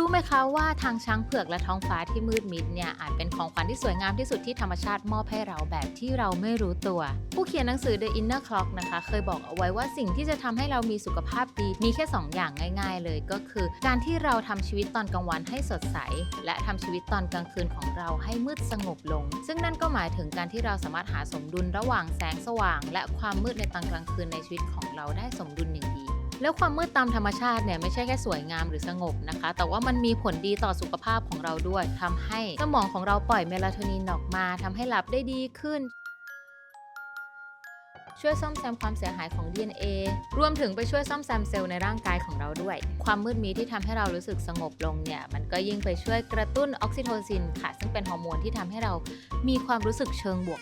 รู้ไหมคะว่าทางช้างเผือกและท้องฟ้าที่มืดมิดเนี่ยอาจเป็นของขวัญที่สวยงามที่สุดที่ธรรมชาติมอบให้เราแบบที่เราไม่รู้ตัว ผู้เขียนหนังสือ The Inner Clock นะคะ เคยบอกเอาไว้ว่าสิ่งที่จะทำให้เรามีสุขภาพดีมีแค่ 2 อย่างง่าย ๆ เลยก็คือ การที่เราทำชีวิตตอนกลางวันให้สดใส และทำชีวิตตอนกลางคืนของเราให้มืดสงบลง ซึ่งนั่นก็หมายถึงการที่เราสามารถหาสมดุลระหว่างแสงสว่าง และความมืดในตอนกลางคืนในชีวิตของเราได้สมดุลอย่างดี แล้วความมืดตามธรรมชาติเนี่ยไม่ใช่แค่สวยงามหรือสงบนะคะ แต่ว่ามันมีผลดีต่อสุขภาพของเราด้วยทำให้สมองของเราปล่อยเมลาโทนินออกมาทำให้หลับได้ดีขึ้น ช่วยซ่อมแซมความเสียหายของ DNA รวมถึงไปช่วยซ่อมแซมเซลล์ในร่างกายของเราด้วย ความมืดมิดที่ทำให้เรารู้สึกสงบลงเนี่ยมันก็ยิ่งไปช่วยกระตุ้นออกซิโทซินค่ะ ซึ่งเป็นฮอร์โมนที่ทำให้เรามีความรู้สึกเชิงบวก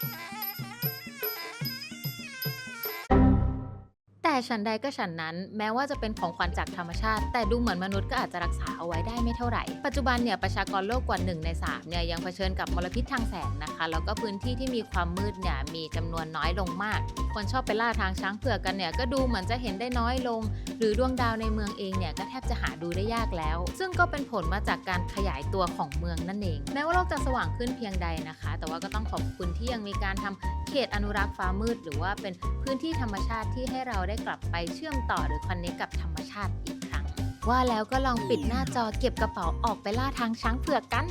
ฉันใดก็ฉันนั้น แม้ว่าจะเป็นของขวัญจากธรรมชาติ แต่ดูเหมือนมนุษย์ก็อาจจะรักษาเอาไว้ได้ไม่เท่าไหร่ ปัจจุบันเนี่ยประชากรโลกกว่า1ใน3เนี่ยยังเผชิญกับมลพิษทางแสงนะคะ แล้วก็พื้นที่ที่มีความมืดเนี่ยมีจำนวนน้อยลงมาก คนชอบไปล่าทางช้างเผือกกันเนี่ยก็ดูเหมือนจะเห็นได้น้อยลง หรือดวงดาวในเมืองเองเนี่ยก็แทบจะหาดูได้ยากแล้ว ซึ่งก็เป็นผลมาจากการขยายตัวของเมืองนั่นเอง แม้ว่าโลกจะสว่างขึ้นเพียงใดนะคะ แต่ว่าก็ต้องขอบคุณที่ยังมีการทำเขตอนุรักษ์ฟ้ามืด หรือว่าเป็นพื้นที่ธรรมชาติที่ให้เราได้กลับไปเชื่อมต่อหรือคอนเนคกับธรรมชาติอีกครั้ง ว่าแล้วก็ลองปิดหน้าจอเก็บกระเป๋าออกไปล่าทางช้างเผือกกัน